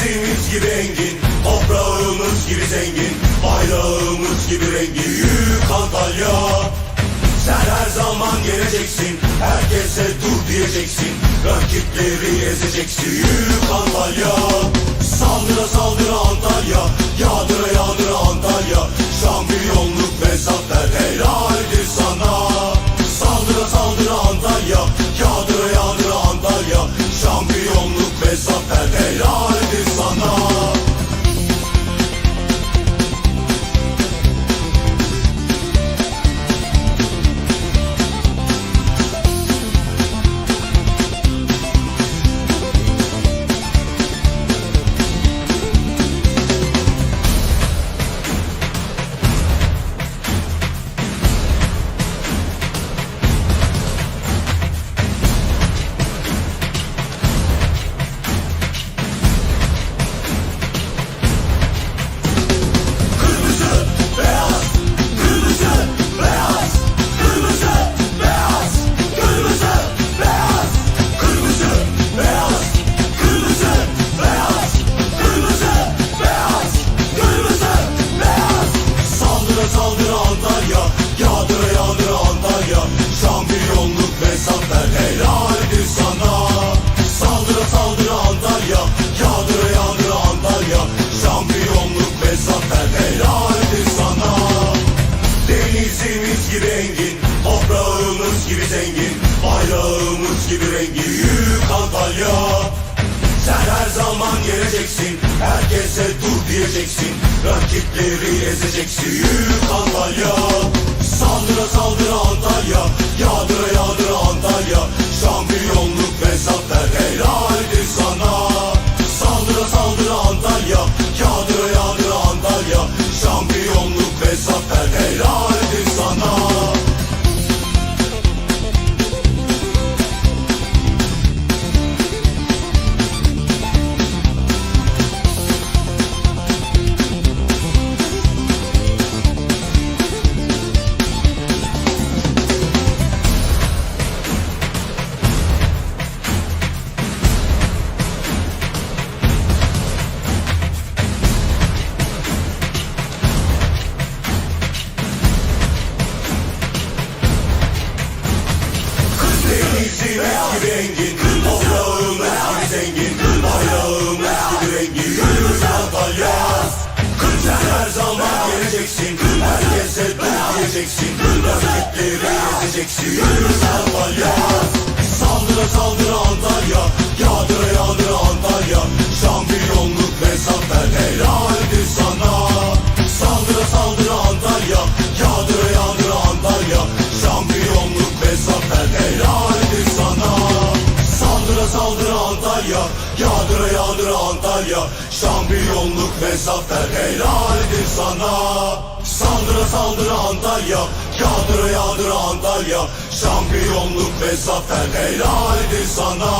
Denizimiz gibi engin, toprağımız gibi zengin, bayrağımız gibi rengin. Büyük Antalya, sen her zaman geleceksin, herkese dur diyeceksin, rakipleri ezeceksin. Büyük Antalya, saldıra saldıra Antalya, yağdıra yağdıra Antalya, şampiyonluk gibi engin, toprağımız gibi zengin, bayrağımız gibi rengin. Büyük Antalya, sen her zaman geleceksin, herkese dur diyeceksin, rakipleri ezeceksin. Büyük Antalya, Denizimiz gibi engin, toprağımız gibi zengin, bayrağımız gibi rengin. Kırmızı Antalya, sen her geleceksin, herkese dur yağdıra yağdıra Antalya, şampiyonluk ve zafer helaldir sana. Saldıra saldıra Antalya, yağdıra yağdıra Antalya, şampiyonluk ve zafer helaldir sana.